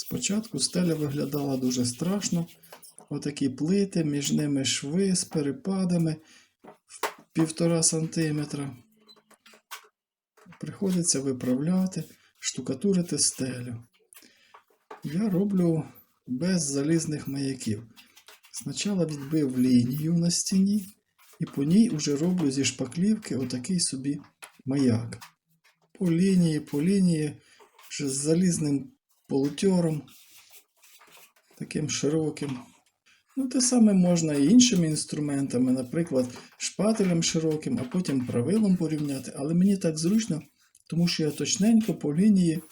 Спочатку стеля виглядала дуже страшно. Отакі плити, між ними шви з перепадами в півтора сантиметра. Приходиться виправляти, штукатурити стелю. Я роблю без залізних маяків. Спочатку відбив лінію на стіні, і по ній вже роблю зі шпаклівки отакий собі маяк. По лінії, по лінії, з залізним полутером, таким широким. Ну, те саме можна і іншими інструментами, наприклад, шпателем широким, а потім правилом порівняти. Але мені так зручно, тому що я точненько по лінії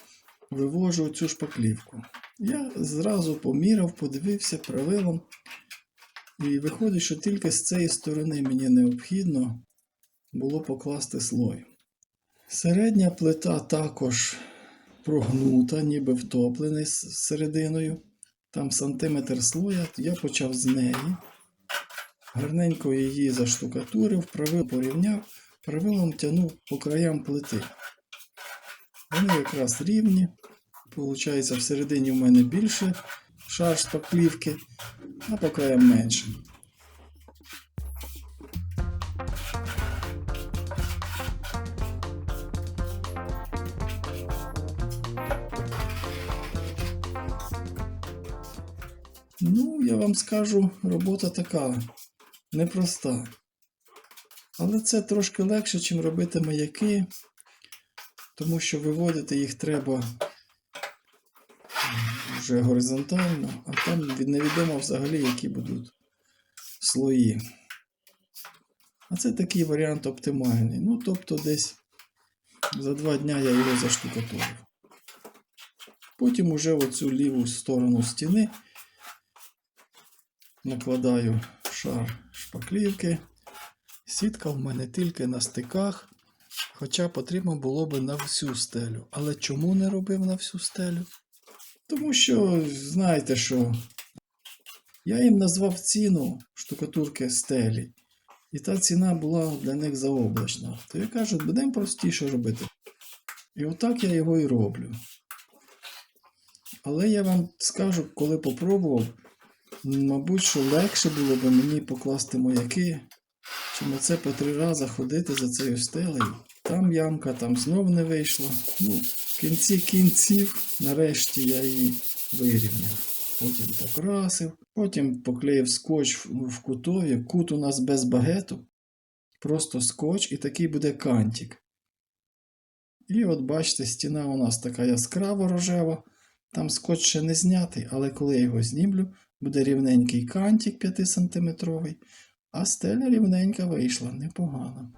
вивожу цю шпаклівку. Я зразу поміряв, подивився правилом. І виходить, що тільки з цієї сторони мені необхідно було покласти слой. Середня плита також прогнута, ніби втоплений серединою. Там сантиметр слоя, я почав з неї. Гарненько її заштукатурив, правил порівняв, правилом тягнув по краям плити. Вони якраз рівні. Получається, всередині в мене більше шар шпаклівки, а по краям менше. Ну, я вам скажу, робота така непроста. Але це трошки легше, ніж робити маяки, тому що виводити їх треба вже горизонтально, а там від- невідомо взагалі, які будуть слої. А це такий варіант оптимальний. Ну, тобто десь за два дня я його заштукатурив. Потім уже оцю ліву сторону стіни накладаю шар шпаклівки. Сітка в мене тільки на стиках, хоча потрібно було би на всю стелю. Але чому не робив на всю стелю? Тому що, знаєте що, я їм назвав ціну штукатурки стелі, і та ціна була для них заоблачна. То я кажу, будемо простіше робити. І отак я його і роблю. Але я вам скажу, коли попробував, мабуть, що легше було б мені покласти маяки, чим оце по три рази ходити за цією стелею. Там ямка, там знов не вийшло. Ну, в кінці кінців, нарешті я її вирівняв. Потім покрасив, потім поклеїв скотч в кутові. Кут у нас без багету. Просто скотч і такий буде кантик. І от бачите, стіна у нас така яскраво рожева. Там скотч ще не знятий, але коли я його знімлю, буде рівненький кантик 5 см, а стеля рівненька вийшла, непогано.